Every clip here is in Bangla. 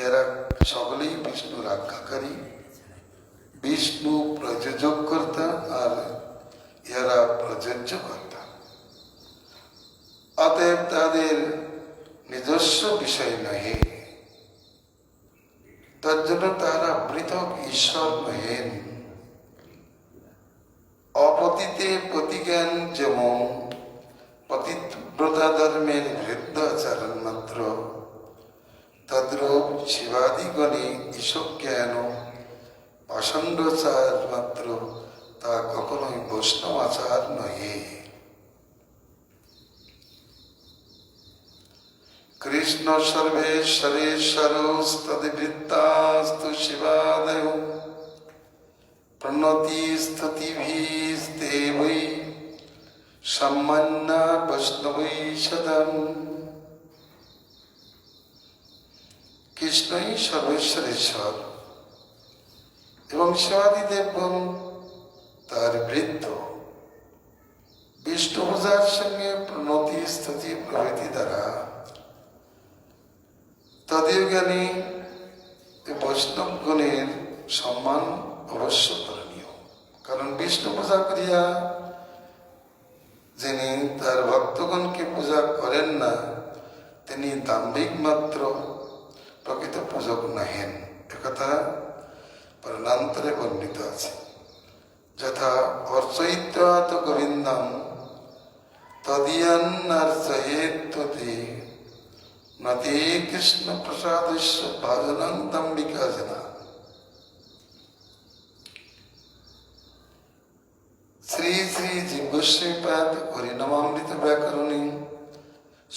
এরা সকলেই বিষ্ণুর আজ্ঞাকারী বিষ্ণু প্রযোজক কর্তা আর এরা প্রযোজ্য কর্তা অতএব তাদের নিজস্ব বিষয় নহে তার জন্য তারা পৃথক ঈশ্বর নহেন অপতিতে প্রতিজ্ঞান যেমন পতিব্রতা ধর্মের বৃদ্ধ আচরণ মাত্র তদ্রূপ শিবাদিগণে এসব ঈশ্বজ্ঞান পাষণ্ডাচার মাত্র তা কখনোই বৈষ্ণব আচার নহে। কৃষ্ণ সর্বেশ্বরেশ্বরস্তদ্বৃত্তাস্তু শিবাদয় প্রণতি স্তুতিভিস্তে বৈ, সম্মান্না বৈষ্ণবৈ সদম কৃষ্ণই সর্বেশ্বরেশ্বর এবং শিবাদিদেব তার বৃদ্ধ। বিষ্ণু পূজার সঙ্গে প্রণতি স্তুতি প্রভৃতি দ্বারা। তদীয় জ্ঞানী বৈষ্ণব গণের সম্মান অবশ্য করণীয়, কারণ বিষ্ণু পূজা করিয়া যিনি তার ভক্তগণকে পূজা করেন না, তিনি দাম্ভিক মাত্র প্রকৃত পূজক নহেন একথা পরণান্তরে বর্ণিত আছে। যথা অর্চয়িত্বাত গোবিন্দম তদীয়ান্নার্চয়েত্ততে নতে কৃষ্ণ প্রসাদস্য ভাজনং দম্বিকা জনা শ্রী শ্রী জীবগোস্বীপাদ হরিনামামৃত ব্যাকরণী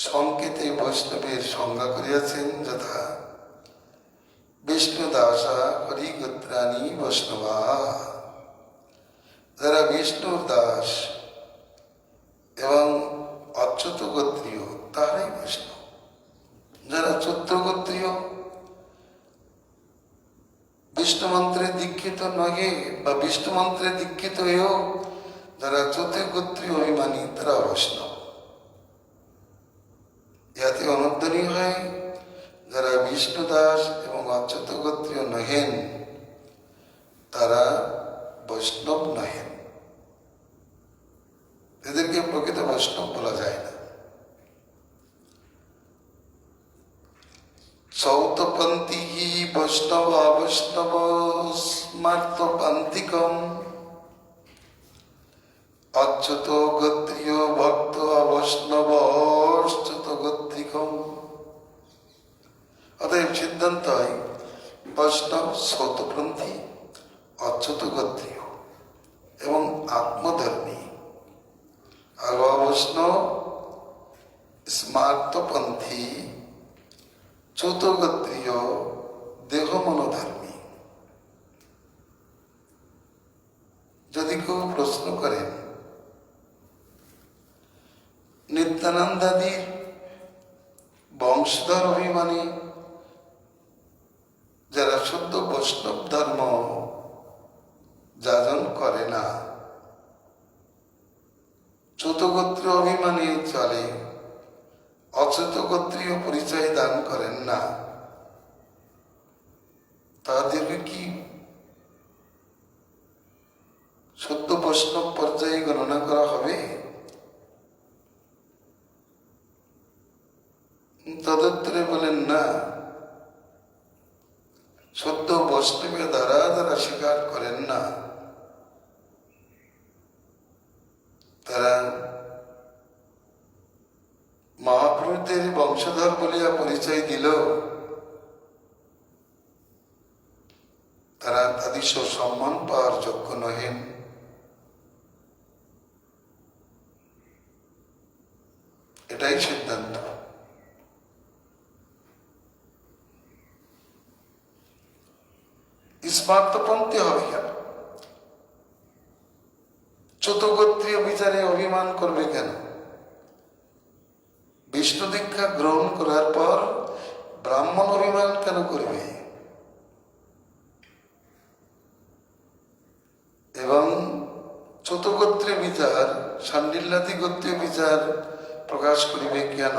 সংকেতে বৈষ্ণবের সংজ্ঞা করিয়াছেন যথা বিষ্ণু দাসা বৈষ্ণবা যারা বিষ্ণুর দাস এবং অচ্যুত গোত্রীয় তাহারাই বৈষ্ণব যারা গোত্রীয় বিষ্ণু মন্ত্রে দীক্ষিত নহে বা বিষ্ণু মন্ত্রে দীক্ষিত হয়েও যারা চতুর্গোত্রীয় অভিমানী তারা বৈষ্ণব ইহাতে অনুদ্ধানী হয় যারা বিষ্ণু দাস এবং অচ্যুত গোত্রীয় নহেন, তারা বৈষ্ণব নহেন। এদেরকে প্রকৃত বৈষ্ণব বলা যায় না। সৌতপন্থী বৈষ্ণব বৈষ্ণব স্মার্তপন্থিকম। অচ্যুত গোত্রীয় ভক্ত বৈষ্ণব অচ্যুত গোত্রিকম অতএব সিদ্ধান্ত হয় বৈষ্ণব সৌতপন্থী অচ্যুত গোত্রীয় এবং আত্মধর্মী। আর বৈষ্ণব স্মার্তপন্থী চৌতগোত্রীয় দেহ মনোধর্মী যদি কেউ প্রশ্ন করেন, নিত্যানন্দাদির বংশধর অভিমানী যারা শুদ্ধ বৈষ্ণব ধর্ম যাজন করে না, চৌতগোত্র অভিমানী চলে অচেত গোত্রীয় পরিচয় দান করেন না। তাদেরকে কি সত্য বৈষ্ণব পর্যায়ে গণনা করা হবে তদুত্তরে বলেন না সত্য বৈষ্ণবের দ্বারা যারা স্বীকার করেন না তারা মহাপুরুষদের বংশধর বলিয়া পরিচয় দিল তারা তাদের সম্মান পাওয়ার যোগ্য নহেন এটাই সিদ্ধান্ত স্মার্তপন্থী হবে কেন? চতুর্গোত্রীয় বিচারে অভিমান করবে কেন? বিষ্ণু দীক্ষা গ্রহণ করার পর ব্রাহ্মণ অভিমান কেন করবে? এবং চতুর্গোত্রীয় বিচার সান্ডিল্লাদি গোত্রীয় বিচার প্রকাশ করিবে কেন?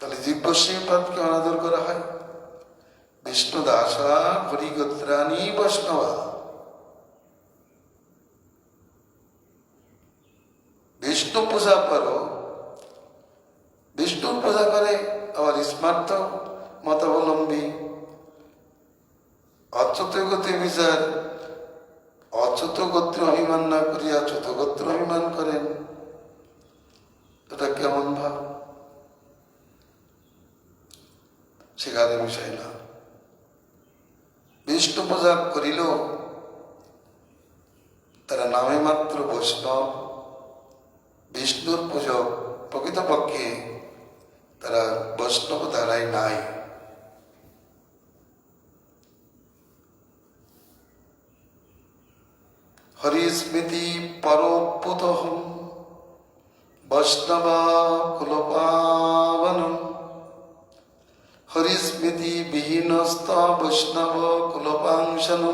তাহলে জীবশ্রীপাদকে অনাদর করা হয়। বিষ্ণু দাসা হরিগোত্রাণী বৈষ্ণবা বিষ্ণু পূজা করো বিষ্ণুর পূজা করে আবার স্মার্ত মতাবলম্বী অচ্যুত গতি বিচার অচ্যুত গোত্র অভিমান না করিয়া চ্যুত গোত্র অভিমান করেন এটা কেমন ভাব সেখানে বিষয় না বিষ্ণু পূজা করিল তারা নামে মাত্র বৈষ্ণব, বিষ্ণুর পূজক প্রকৃতপক্ষে তারা বৈষ্ণব দ্বারাই নাই। হরিস্মৃতি পরোপুতহম বৈষ্ণবা কুলপাবনম। হরিস্মৃতি বিহীনস্ত বৈষ্ণব কুলপাংশন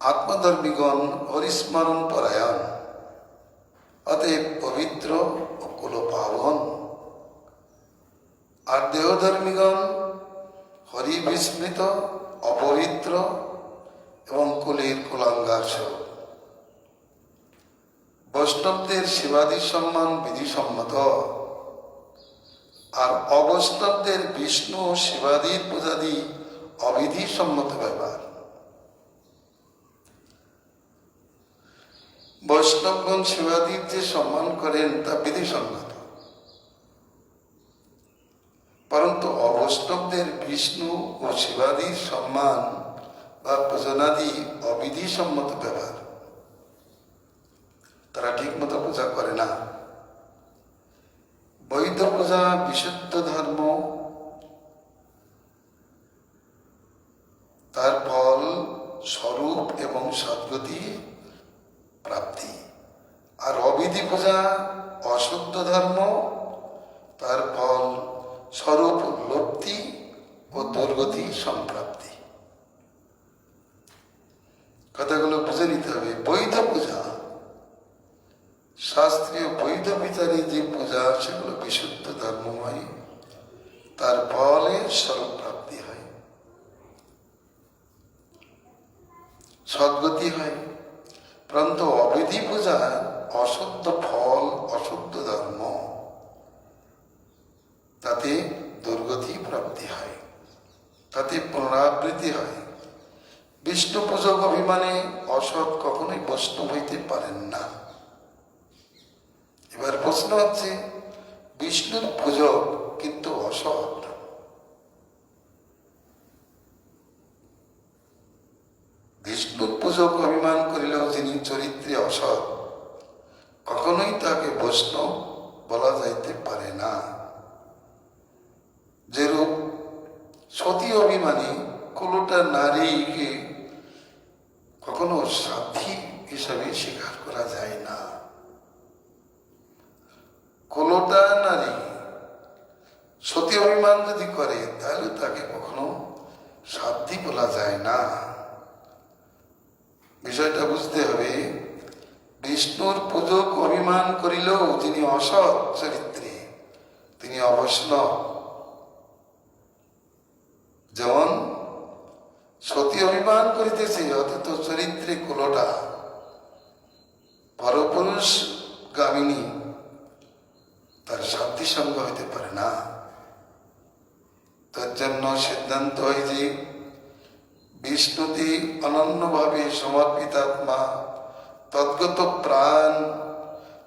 আত্মধর্মীগণ হরিস্মরণ পরায়ণ, অতএব পবিত্র ও কুলপাবন আর দেহধর্মীগণ হরি বিস্মৃত অপবিত্র এবং কুলের কুলাঙ্গার স্বরূপ। বৈষ্ণবদের সেবাদি সম্মান বিধিসম্মত। আর অবৈষ্ণবদের বিষ্ণু শিবাদির পূজাদি অবিধি সম্মত ব্যাপার বৈষ্ণবগণ শিবাদির যে সম্মান করেন, তা বিধি বিধিসম্মত। পরন্তু অবৈষ্ণবদের বিষ্ণু ও শিবাদির সম্মান বা পূজনাদি অবিধিসম্মত ব্যাপার তারা ঠিক মতো পূজা করে না। বৈধ পূজা বিশুদ্ধ ধর্ম, তার ফল স্বরূপ এবং সদ্গতি প্রাপ্তি। আর অবিধি পূজা অশুদ্ধ ধর্ম, তার ফল স্বরূপ লব্ধি ও দুর্গতি সম্প্রাপ্তি। কথাগুলো বুঝে নিতে হবে। বৈধ পূজা শাস্ত্রীয় বৈধ বিচারে যে পূজা, সেগুলো বিশুদ্ধ ধর্মময়। তার ফলে স্বরূপ প্রাপ্তি হয়। সদ্গতি হয়। পরন্তু অবিধি পূজা অশুদ্ধ ফল, অশুদ্ধ ধর্ম। তাতে দুর্গতি প্রাপ্তি হয়। তাতে পুনরাবৃত্তি হয়। বিষ্ণু পূজক অভিমানে অসৎ কখনোই বৈষ্ণব হইতে পারেন না। এবার প্রশ্ন হচ্ছে, বিষ্ণুর পূজক কিন্তু অসৎ বিষ্ণুর পূজক অভিমান করিলেও যিনি চরিত্রে অসৎ। কখনোই তাকে বৈষ্ণব বলা যাইতে পারে না। যেরূপ সতী অভিমানী কোনোটা নারীকে কখনো সাধ্যী হিসাবে স্বীকার করা যায় না কোনোটা নারী সতী অভিমান যদি করে তাহলে তাকে কখনো সাধ্যী বলা যায় না বিষয়টা বুঝতে হবে বিষ্ণুর পূজক অভিমান করিলেও যিনি অসৎ চরিত্রে, তিনি অবৈষ্ণব। যেমন সতী অভিমান করিতেছে, অথচ চরিত্রে কুলোটা পরপুরুষ গামিনী তার সাধ্যি সঙ্গ হইতে পারে না। তার জন্য সিদ্ধান্ত হয় যে, বিষ্ণুতি অনন্যভাবে সমর্পিতাত্মা তদ্গত প্রাণ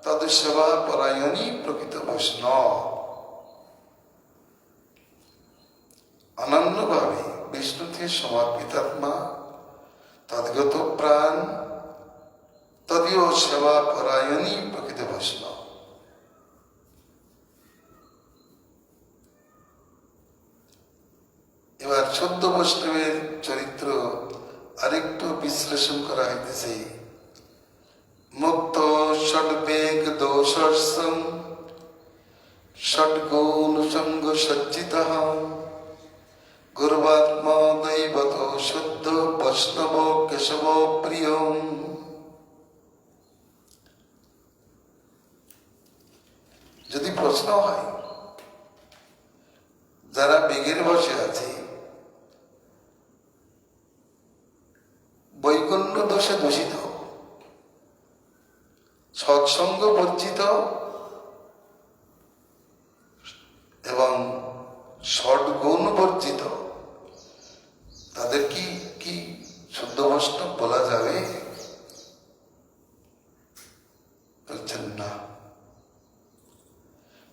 তদ সেবা পরায়ণী প্রকৃত বৈষ্ণব। অনন্যভাবে বিষ্ণুতে সমর্পিতাত্মা, তদ্গত প্রাণ, তদীয় সেবা পরায়ণী প্রকৃত বৈষ্ণব। এবার চোদ্দ বৈষ্ণবের চরিত্র আরেকটু বিশ্লেষণ করা হইতেছে মুক্ত ষডবেগ দোষর্ষম ষডগুণ সঙ্গ সজ্জিত গুরুবাত্মা দৈবত শুদ্ধ বৈষ্ণব কেশব প্রিয় যদি প্রশ্ন হয় যারা বেগের বসে আছে বৈকুণ্ঠ দোষে দূষিত সৎসঙ্গ বর্জিত এবং ষটগুণ বর্জিত তাদের কি কি শুদ্ধ বৈষ্ণব বলা যাবে বলছেন না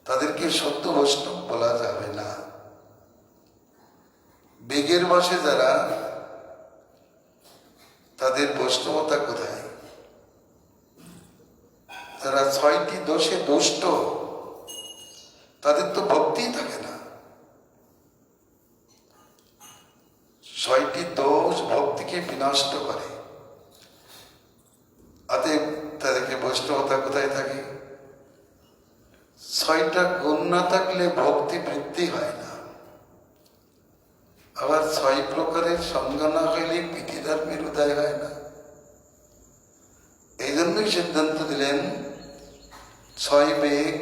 তাদেরকে সত্য বৈষ্ণব বলা যাবে না বেগের বসে যারা তাদের বৈষ্ণবতা কোথায় তারা ছয়টি দোষে দুষ্ট তাদের তো ভক্তিই থাকে না ছয়টি দোষ ভক্তিকে বিনষ্ট করে অতএব তাদেরকে বৈষ্ণবতা কোথায় থাকে ছয়টা গুণ না থাকলে ভক্তি বৃদ্ধি হয় না আবার ছয় প্রকারের সংজ্ঞা না হইলে পিঠিধর্মের উদয় হয় না জন্যই সিদ্ধান্ত দিলেন, ছয় বেগ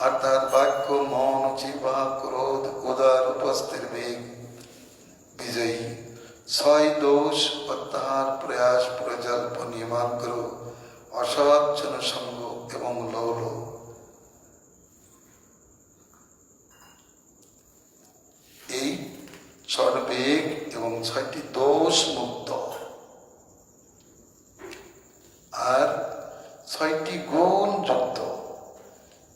অর্থাৎ বাক্য মন, জিহ্বা, ক্রোধ, উদার, উপস্থির বেগ বিজয়ী। ছয় দোষ প্রত্যাহার, প্রয়াস প্রজল্প নিয়মাগ্র অসৎ জনসঙ্গ এবং লৌল। এই সর্বেগ এবং ছয়টি দোষ মুক্ত। আর ছয়টি গুণ যুক্ত।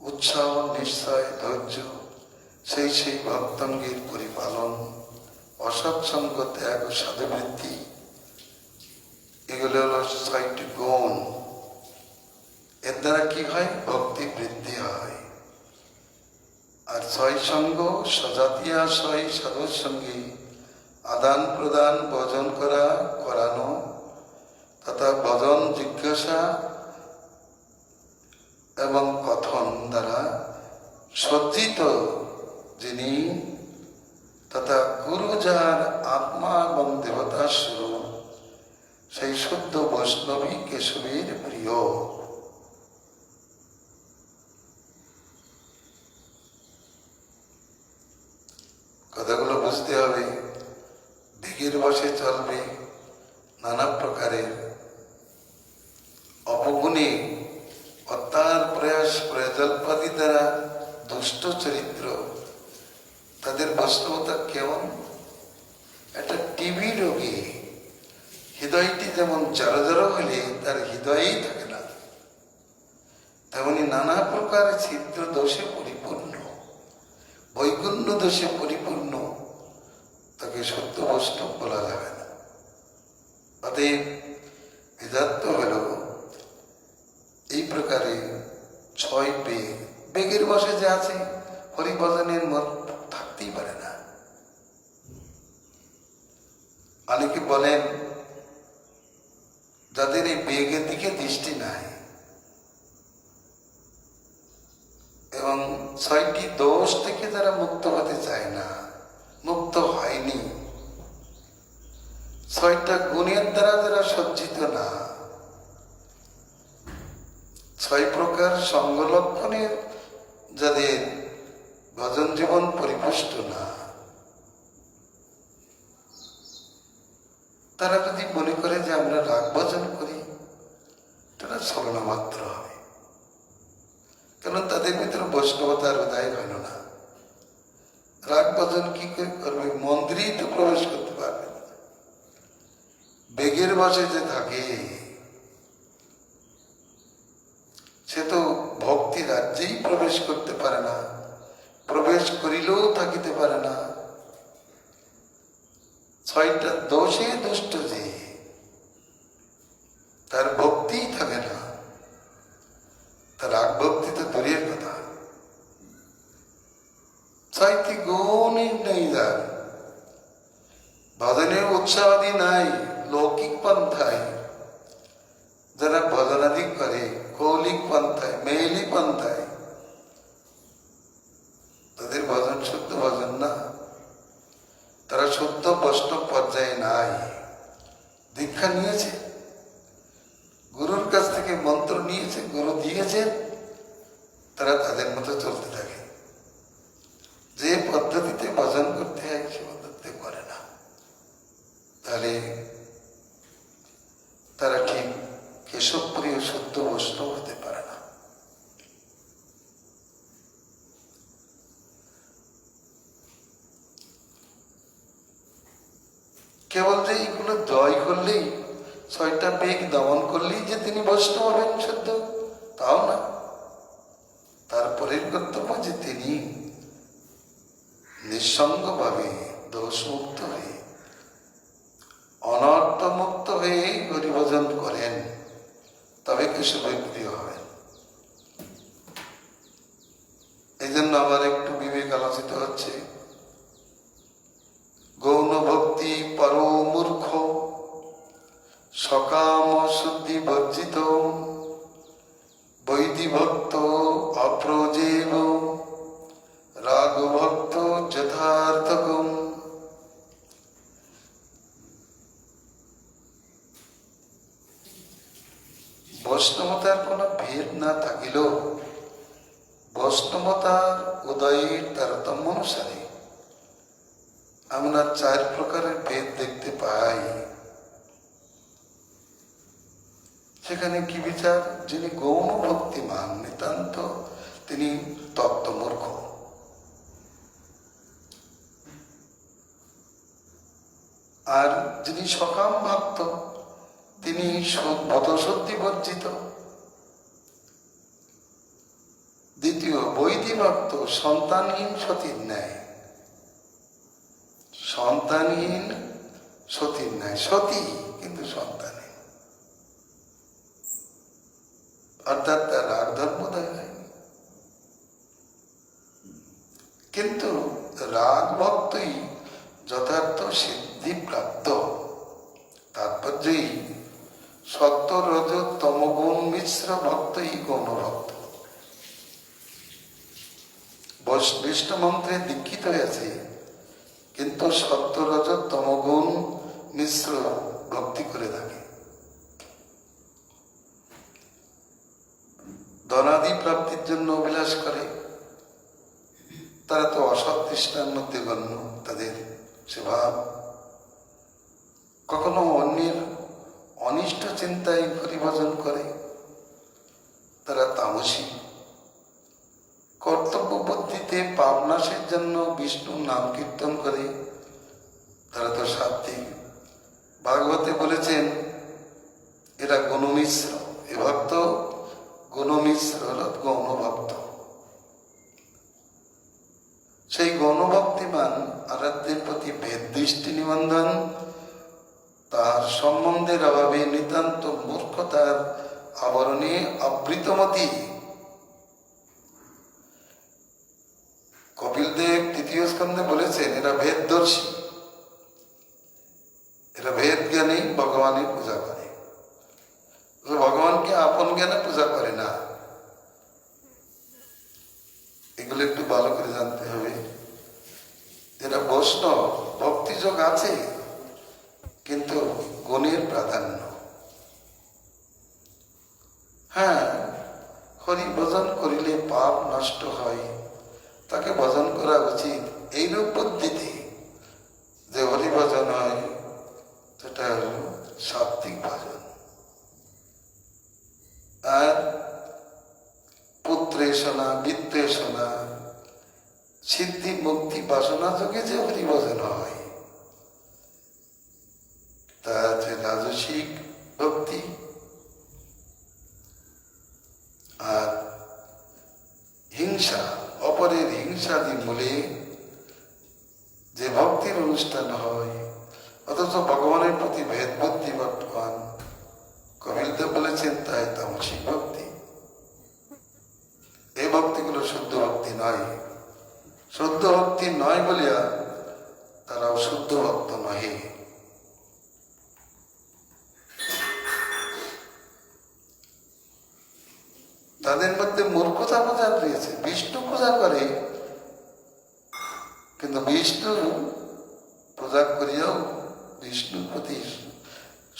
উৎসাহ, নিশ্চয়, ধৈর্য, সেই সেই ভক্তঙ্গের পরিপালন, অসৎসঙ্গ, ত্যাগ ও সাধুবৃত্তি, এগুলো হলো ছয়টি গুণ। এর দ্বারা কি হয়? ভক্তি বৃদ্ধি হয়। আর ছয় সঙ্গ সজাতিয়া ছয় সাধুর সঙ্গে আদান প্রদান ভজন করা, করানো তথা ভজন, জিজ্ঞাসা এবং কথন দ্বারা সজ্জিত যিনি তথা গুরু যার আত্মা এবং দেবতা সেই শুদ্ধ বৈষ্ণবী কেশবীর প্রিয় কথাগুলো বুঝতে হবে দিঘির বসে চলবে নানা প্রকারের অপগুণে অত্যার প্রয়াস প্রয়োজল্পাদি দ্বারা দুষ্ট চরিত্র তাদের বাস্তবতা কেমন একটা টিভি রোগী হৃদয়টি যেমন জড় জড় হলে তার হৃদয়েই থাকে না তেমনি নানা প্রকার ছিদ্র দোষে পরিপূর্ণ বৈকুণ্য দোষে পরিপূর্ণ, তাকে সত্য বৈষ্ণব বলা যাবে না। অতএব বেদাত্ত হল এই প্রকারে ছয় বেগ বেগের বসে যে আছে, হরিভজনের মত থাকতেই পারে না। অনেকে বলেন, যাদের এই বেগের দিকে দৃষ্টি নাই এবং ছয়টি দোষ থেকে যারা মুক্ত হতে চায় না। মুক্ত হয়নি। ছয়টা গুণের দ্বারা যারা সজ্জিত না। ছয় প্রকার সঙ্গলক্ষণের যাদের ভজন জীবন পরিপুষ্ট না। তারা যদি মনে করে যে আমরা রাগ ভজন করি, তারা ছলনা মাত্র হবে। কারণ তাদের ভিতরে বৈষ্ণবতার উদয় হইল না। রাগ ভজন কি করে করবে? মন্দিরেই তো প্রবেশ করতে পারবে বেগের বসে যে থাকে, সে তো ভক্তি রাজ্যেই প্রবেশ করতে পারে না। প্রবেশ করিলেও থাকিতে পারে না। ছয়টা দোষে দুষ্ট যে, তার ভক্তিই থাকে না তার রাগ ভক্তি তো দূরের কথা ছয়টি গুণই নেই যার ভজনের নাই, লৌকিক পন্থায় যারা ভজনাদি করে, কৌলিক পন্থায় মেইলি পন্থায় তাদের ভজন শুদ্ধ ভজন না। তারা শুদ্ধ বৈষ্ণব পর্যায়ে নাই। দীক্ষা নিয়েছে। গুরুর কাছ থেকে মন্ত্র নিয়েছে, গুরু দিয়েছে। তারা তাদের মতো চলতে সতীর ন্যায়। সন্তানহীন সতীর ন্যায়। সতী কিন্তু সন্তানহীন। অর্থাৎ তার রাগ ধর্মোদয় কিন্তু রাগ ভক্তই যথার্থ সিদ্ধি প্রাপ্ত। তারপর তাৎপর্যই সত্য রজ তমগুণ মিশ্র ভক্তই গৌণ ভক্ত বিষ্ণু মন্ত্রে দীক্ষিত হয়েছে। কিন্তু সত্য রজ তমগুণ মিশ্র ভক্তি করে থাকে। ধনাদি প্রাপ্তির জন্য অভিলাষ করে। তারা তো অসৎ তৃষ্ণার মধ্যে গণ্য, তাদের স্বভাব কখনো অন্যের অনিষ্ট চিন্তায় পরিভজন করে। তারা তামসী পাবনাশের জন্য বিষ্ণুর নাম কীর্তন করে তারা তো সাত্বিক। ভাগবতে বলেছেন, এরা গণমিশ্র। এ ভক্ত গণমিশ্র হল গৌণ ভক্ত সেই গণভক্তিমান আরাধ্যের প্রতি ভেদ দৃষ্টি নিবন্ধন, তার সম্বন্ধের অভাবে নিতান্ত মূর্খতার আবরণে আবৃতমতি কপিল দেব তৃতীয় স্কন্ধে বলেছেন এরা ভেদদর্শী এরা ভেদ জ্ঞানে ভগবানের পূজা করে ভগবানকে আপন জ্ঞানে পূজা করে না এগুলো একটু ভালো করে জানতে হবে এরা বৈষ্ণব ভক্তিযোগ আছে কিন্তু গুণের প্রাধান্য হ্যাঁ হরি ভজন করিলে পাপ নষ্ট হয়। তাকে ভজন করা উচিত। এইরূপ বুদ্ধিতে যে হরি ভজন হয়, সেটা হল সাত্বিক ভজন। আর পুত্রেষণা বিত্তেষণা সিদ্ধি, মুক্তি, বাসনা যোগে যে হরিভজন হয়, তা আছে রাজসিক ভক্তি। হিংসাদি মূলে যে ভক্তির অনুষ্ঠান হয়, অথচ ভগবানের প্রতি ভেদ বুদ্ধি বর্তমান কবিলদেব বলেছেন, তাই তামসিক ভক্তি। এই ভক্তিগুলো শুদ্ধ ভক্তি নয়। শুদ্ধ ভক্তি নয় বলিয়া তারাও শুদ্ধ ভক্ত নহে। তাদের মধ্যে মূর্খতা পূজা রয়েছে বিষ্ণু পূজা করে। বিষ্ণু পূজা করিয়াও বিষ্ণুর প্রতি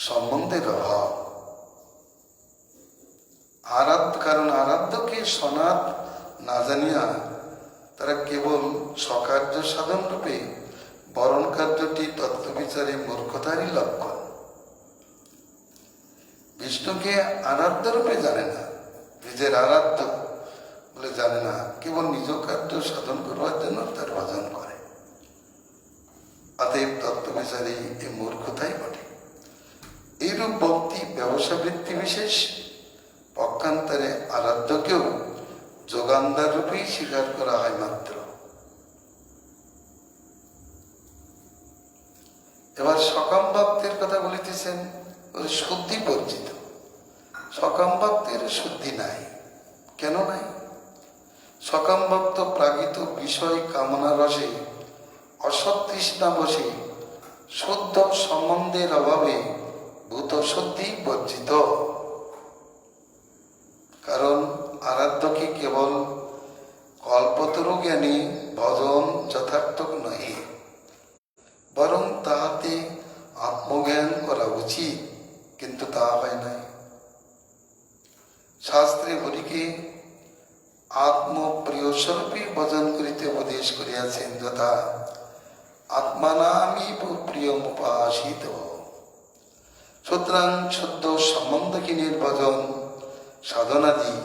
সম্বন্ধের অভাব আরাধ্য, কারণ আরাধ্যকে সনাত না জানিয়া তারা কেবল স্বকার্য সাধন রূপে বরণ কার্যটি তত্ত্ববিচারে মূর্খতারই লক্ষণ। বিষ্ণুকে আরাধ্য রূপে জানে না, নিজের আরাধ্য বলে জানে না, কেবল নিজ কার্য সাধন করবার জন্য তার ভজন করে। অতএব তত্ত্ববিচারে এই মূর্খতাই ঘটে এইরূপ ভক্তি ব্যবসা বৃত্তি বিশেষ, পক্ষান্তরে আরাধ্যকেও যোগান্দার রূপেই স্বীকার করা হয় মাত্র। এবার সকাম ভক্তের কথা বলিতেছেন, ওর শুদ্ধি বর্জিত সকাম ভক্তের শুদ্ধি নাই। কেন নাই? সকাম ভক্ত প্রাকৃত বিষয় কামনা রসে অসতৃষ্ণা বসে শুদ্ধ সম্বন্ধের অভাবে ভূত শুদ্ধি বর্জিত কারণ আরাধ্যকে কেবল কল্পতরু জ্ঞানী ভজন যথার্থক নহে, বরং তাহাতে আত্মজ্ঞান করা উচিত, কিন্তু তা হয় নাই। শাস্ত্রে হরিকে আত্মপ্রিয় স্বরূপে ভজন করিতে উপদেশ করিয়াছেন যথা আত্মানামি প্রিয়মুপাসিত সুতরাং শুদ্ধ সম্বন্ধকে নির্বাচন, সাধনাদি,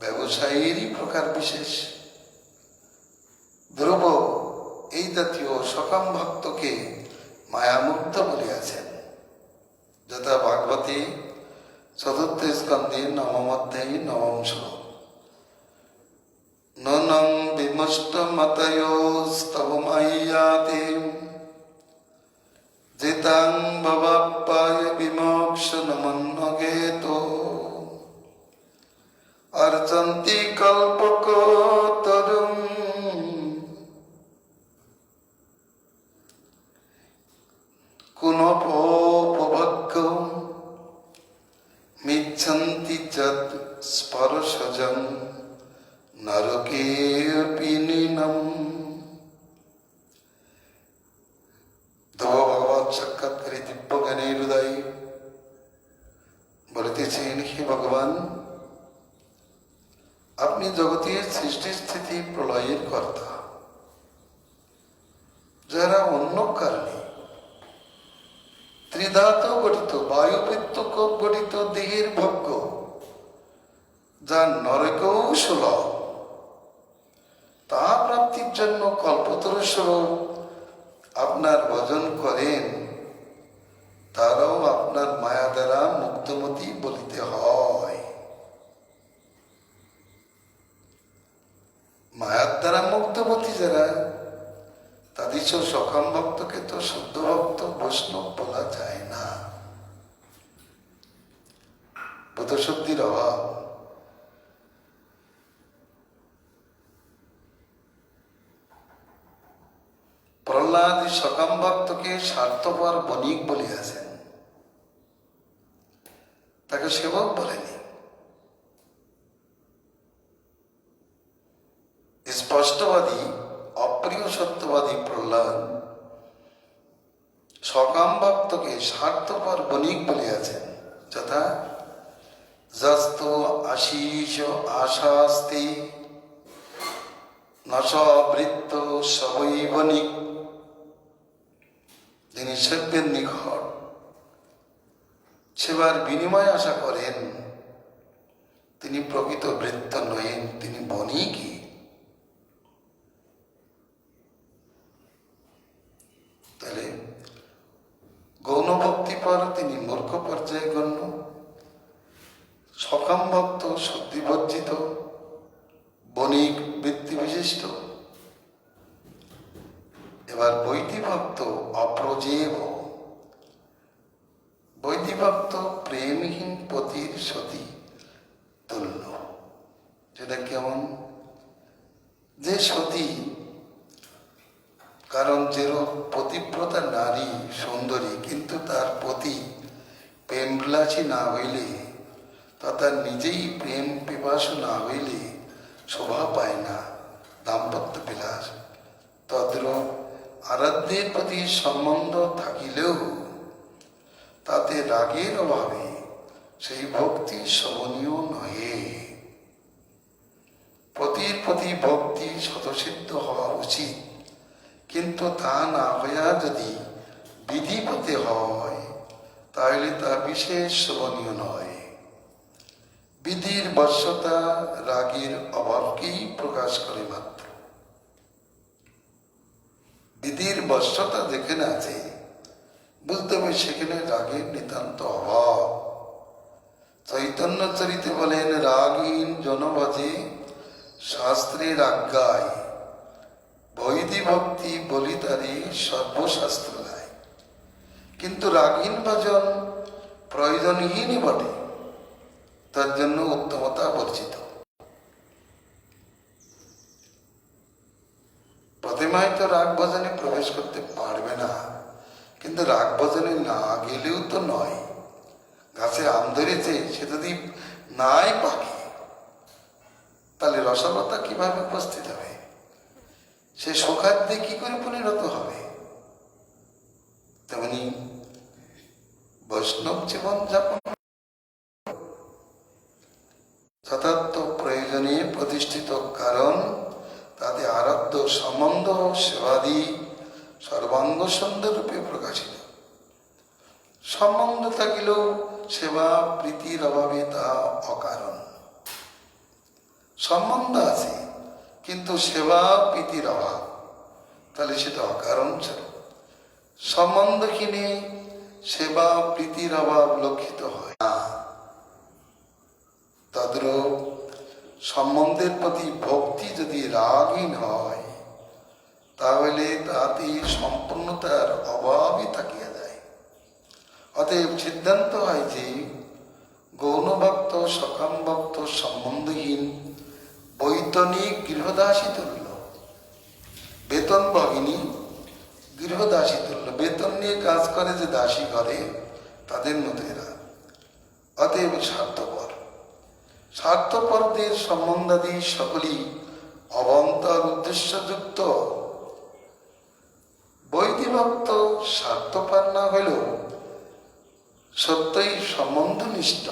ব্যবসায়ীরই প্রকার বিশেষ। ধ্রুব এই জাতীয় সকাম ভক্তকে মায়ামুক্ত বলিয়াছেন। যথা ভাগবতী চতুর্থ স্কন্ধে নবম অধ্যায়ী নবম শ্লোক। ননং বিমষ্ট মতয়োস্তব মাইয়াতে জিতাং ভবাপ্পায় বিমোক্ষ নমন্নগেত অর্চন্তি কল্পকতরুম কুনপোপভগ্গ মিচ্ছন্তি যদ স্পর্শজং নরকে পিনিনম তব ভগবত সাক্ষাৎকারী দিব্য জ্ঞানের হৃদয় বলিতেছেন হে ভগবান আপনি জগতের সৃষ্টি স্থিতি প্রলয়ের কর্তা যারা অন্য কারণে ত্রিধাতু গঠিত বায়ু পিত্তক গঠিত দেহের ভোগ্য যা নরকেও সুলভ তা প্রাপ্তির জন্য কল্পতরু স্বরূপ আপনার ভজন করেন, তারাও আপনার মায়া দ্বারা মুক্তমতি বলিতে হয়। মায়ার দ্বারা মুক্তমতি যারা, তাদের সকাম ভক্তকে তো শুদ্ধ ভক্ত বৈষ্ণব বলা যায় না। বোধশুদ্ধির অভাব। প্রহ্লাদ সকাম ভক্তকে স্বার্থপর বণিক বলিয়াছেন। তাকে সেবক বলেনি স্পষ্টবাদী অপ্রিয় সত্যবাদী প্রহ্লাদ সকাম ভক্তকে স্বার্থপর বণিক বলিয়াছেন যথা যস্ত আশিস আশাস্তি নশবৃত্ত সবই বণিক যিনি সেব্যের নিকট সেবার বিনিময় আশা করেন তিনি প্রকৃত বৃত্ত নহেন তিনি বণিকই তাহলে গৌণ ভক্তি পর তিনি মূর্খ পর্যায়ে গণ্য সকাম ভক্ত শুদ্ধিবর্জিত বণিক বৃত্তি বিশিষ্ট এবার বৈদি ভক্ত অপ্রজেব বৈদি ভক্ত প্রেমহীন পতির সতী তুল্য সেটা কেমন যে সতী কারণ যেরূপ পতিব্রতা নারী সুন্দরী কিন্তু তার পতি প্রেমবিলাসী না হইলে তথা নিজেই প্রেম পিপাসু না হইলে শোভা পায় না দাম্পত্য বিলাস তদ্রূপ আরাধ্যের প্রতি সম্বন্ধ থাকিলেও তাতে রাগের অভাবে সেই ভক্তি শোভনীয় নহে প্রতি পতির প্রতি ভক্তি শতসিদ্ধ হওয়া উচিত কিন্তু তা না হইয়া যদি বিধিপতি হয় তাহলে তা বিশেষ শোভনীয় নয় বিধির বশ্যতা রাগের অভাবকেই প্রকাশ করে মাত্র। বিধির বশ্যতা যেখানে আছে বুঝতে হবে সেখানে রাগের নিতান্ত অভাব। চৈতন্য চরিতে বলেন, রাগীন জনবাজে শাস্ত্রের আজ্ঞায় বৈদি ভক্তি বলিতারে সর্বশাস্ত্র গায়। কিন্তু রাগীন ভজন প্রয়োজনহীনই বটে। তার জন্য উত্তমতা বর্জিত প্রতিমা হয়তো রাগ ভজনে প্রবেশ করতে পারবে না। কিন্তু রাগ ভজনে না গেলেও তো নয়। গাছে আম ধরেছে, সে যদি নাই পাকে, তাহলে রসলতা কীভাবে উপস্থিত হবে? সে শোকাদ্যে কি করে পরিণত হবে? তেমনি বৈষ্ণব জীবন যাপন যথার্থ প্রয়োজনে প্রতিষ্ঠিত কারণ, তাতে আরাধ্য সম্বন্ধ সেবাদি সর্বাঙ্গ সুন্দররূপে প্রকাশিত। সম্বন্ধ থাকিলেও সেবা প্রীতির অভাবে তা অকারণ। সম্বন্ধ আছে, কিন্তু সেবা প্রীতির অভাব, তাহলে সেটা অকারণ ছিল সম্বন্ধ কিনে সেবা প্রীতির অভাব লক্ষিত হয় না। তদ্রূপ সম্বন্ধের প্রতি ভক্তি যদি রাগহীন হয়, তাহলে তাতে সম্পূর্ণতার অভাবই থাকিয়া যায়। অতএব সিদ্ধান্ত হয় যে গৌণভক্ত সকাম ভক্ত সম্বন্ধহীন, বৈতনিক গৃহদাসী তুল্য বেতন ভগিনী গৃহদাসী তুল্য বেতন নিয়ে কাজ করে যে দাসী করে, তাদের এরা। অতএব স্বার্থপর স্বার্থপরদের সম্বন্ধাদি সকলই অবন্তর উদ্দেশ্যযুক্ত। বৈদিভক্ত স্বার্থপর না হলেও সত্যই সম্বন্ধনিষ্ঠ।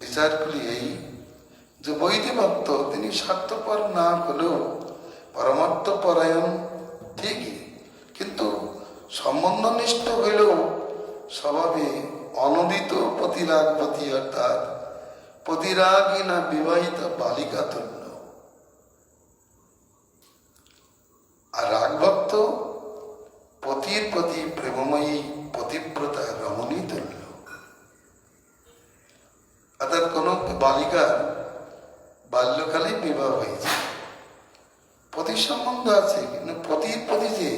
বিচার করি এই যে বৈদিভক্ত, তিনি স্বার্থপর না হলেও পরমার্থ পরায়ণ ঠিকই। কিন্তু সম্বন্ধনিষ্ঠ হইলেও স্বভাবে অনদিত প্রতিরাগবতী অর্থাৎ প্রতিরাগীনা বিবাহিত বালিকা তুল্য আর রাগভক্ত পতির প্রতি প্রেমময়ী পতিব্রতা রমণী তুল্য অর্থাৎ কোন বালিকার বাল্যকালে বিবাহ হয়েছে। পতি সম্বন্ধ আছে, কিন্তু পতির প্রতি যে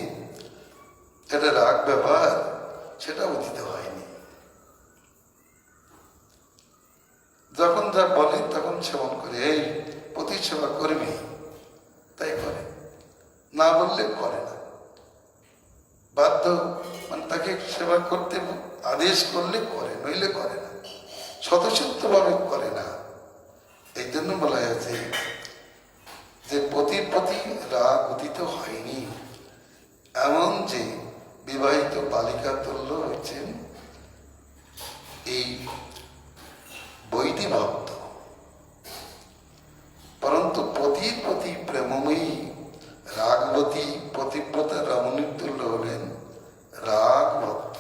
এটা রাগ ব্যবহার, সেটা উচিত হয়নি যখন যা বলে, তখন সেবন করে, এই পতি সেবা করবি? তাই করে। না বললে করে না। বাধ্য মানে তাকে সেবা করতে আদেশ করলে করে, নইলে করে না। স্বতঃসিদ্ধভাবে করে না। এই জন্য বলা হয়েছে যে পতির প্রতি রাগ উদিত হয়নি। এমন যে, বিবাহিত বালিকা তুল্য হয়েছেন এই বৈদি ভক্ত পরন্তু পতি পতি প্রেমময়ী রাগবতী পতিব্রতা রমণীর তুল্য হলেন রাগ ভক্ত